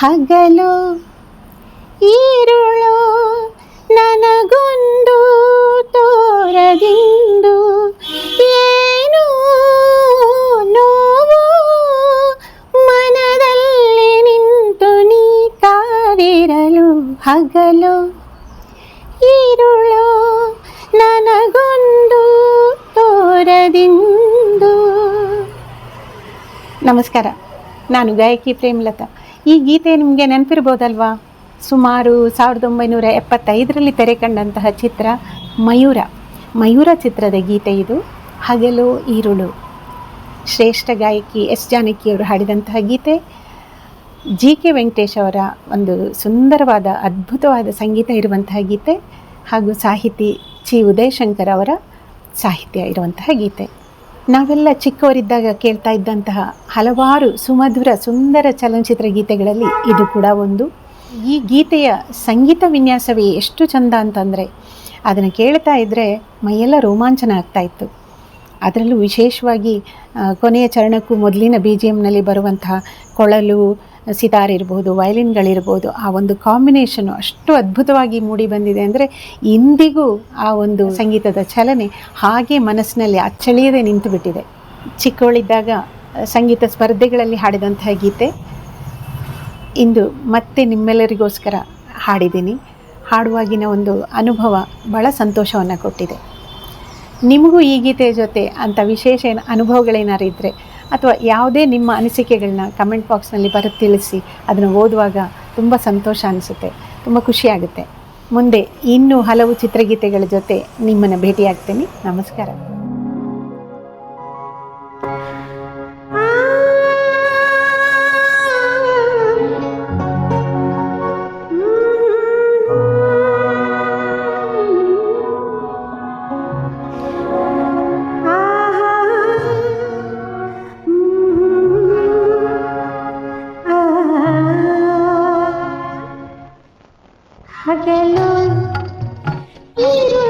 ಹಗಲು ಈರುಳು ನನಗೊಂದು ತೋರದಿಂದು ಏನು ನೋವು ಮನದಲ್ಲಿ ನಿಂತು ನೀ ಕಾದಿರಲು ಹಗಲು ಈರುಳು ನನಗೊಂದು ತೋರದಿಂದು ನಮಸ್ಕಾರ ನಾನು ಗಾಯಕಿ ಪ್ರೇಮಲತಾ ಈ ಗೀತೆ ನಿಮಗೆ ನೆನಪಿರ್ಬೋದಲ್ವಾ? ಸುಮಾರು ಸಾವಿರದ ಒಂಬೈನೂರ ಎಪ್ಪತ್ತೈದರಲ್ಲಿ ತೆರೆ ಕಂಡಂತಹ ಚಿತ್ರ ಮಯೂರ. ಮಯೂರ ಚಿತ್ರದ ಗೀತೆ ಇದು. ಹಗಲು, ಈರುಳು. ಶ್ರೇಷ್ಠ ಗಾಯಕಿ ಎಸ್ ಜಾನಕಿಯವರು ಹಾಡಿದಂತಹ ಗೀತೆ. ಜಿ ಕೆ ವೆಂಕಟೇಶ್ ಅವರ ಒಂದು ಸುಂದರವಾದ, ಅದ್ಭುತವಾದ ಸಂಗೀತ ಇರುವಂತಹ ಗೀತೆ. ಹಾಗೂ ಸಾಹಿತಿ ಚಿ. ಉದಯಶಂಕರ್ ಅವರ ಸಾಹಿತ್ಯ ಇರುವಂತಹ ಗೀತೆ. ನಾವೆಲ್ಲ ಚಿಕ್ಕವರಿದ್ದಾಗ ಕೇಳ್ತಾ ಇದ್ದಂತಹ ಹಲವಾರು ಸುಮಧುರ, ಸುಂದರ ಚಲನಚಿತ್ರ ಗೀತೆಗಳಲ್ಲಿ ಇದು ಕೂಡ ಒಂದು. ಈ ಗೀತೆಯ ಸಂಗೀತ ವಿನ್ಯಾಸವೇ ಎಷ್ಟು ಚಂದ ಅಂತಂದರೆ, ಅದನ್ನು ಕೇಳ್ತಾ ಇದ್ದರೆ ಮೈಯೆಲ್ಲ ರೋಮಾಂಚನ ಆಗ್ತಾ ಇತ್ತು. ಅದರಲ್ಲೂ ವಿಶೇಷವಾಗಿ ಕೊನೆಯ ಚರಣಕ್ಕೂ ಮೊದಲಿನ ಬಿ ಜಿ ಎಮ್ನಲ್ಲಿ ಬರುವಂತಹ ಕೊಳಲು ಸಿತಾರ್ ಇರ್ಬೋದು, ವಯಲಿನ್ಗಳಿರ್ಬೋದು, ಆ ಒಂದು ಕಾಂಬಿನೇಷನು ಅಷ್ಟು ಅದ್ಭುತವಾಗಿ ಮೂಡಿ ಬಂದಿದೆ ಅಂದರೆ ಇಂದಿಗೂ ಆ ಒಂದು ಸಂಗೀತದ ಚಲನೆ ಹಾಗೆ ಮನಸ್ಸಿನಲ್ಲಿ ಅಚ್ಚಳಿಯದೆ ನಿಂತು ಬಿಟ್ಟಿದೆ ಚಿಕ್ಕವಳಿದ್ದಾಗ ಸಂಗೀತ ಸ್ಪರ್ಧೆಗಳಲ್ಲಿ ಹಾಡಿದಂತಹ ಗೀತೆ ಇಂದು ಮತ್ತೆ ನಿಮ್ಮೆಲ್ಲರಿಗೋಸ್ಕರ ಹಾಡಿದ್ದೀನಿ. ಹಾಡುವಾಗಿನ ಒಂದು ಅನುಭವ ಭಾಳ ಸಂತೋಷವನ್ನು ಕೊಟ್ಟಿದೆ. ನಿಮಗೂ ಈ ಗೀತೆಯ ಜೊತೆ ಅಂಥ ವಿಶೇಷ ಏನು ಅನುಭವಗಳೇನಾರು ಇದ್ದರೆ ಅಥವಾ ಯಾವುದೇ ನಿಮ್ಮ ಅನಿಸಿಕೆಗಳನ್ನ ಕಮೆಂಟ್ ಬಾಕ್ಸ್ನಲ್ಲಿ ಬರೆದು ತಿಳಿಸಿ ಅದನ್ನು ಓದುವಾಗ ತುಂಬ ಸಂತೋಷ ಅನಿಸುತ್ತೆ, ತುಂಬ ಖುಷಿಯಾಗುತ್ತೆ ಮುಂದೆ ಇನ್ನೂ ಹಲವು ಚಿತ್ರಗೀತೆಗಳ ಜೊತೆ ನಿಮ್ಮನ್ನು ಭೇಟಿಯಾಗ್ತೀನಿ. ನಮಸ್ಕಾರ. ಹಗಲು. ಈರುಳು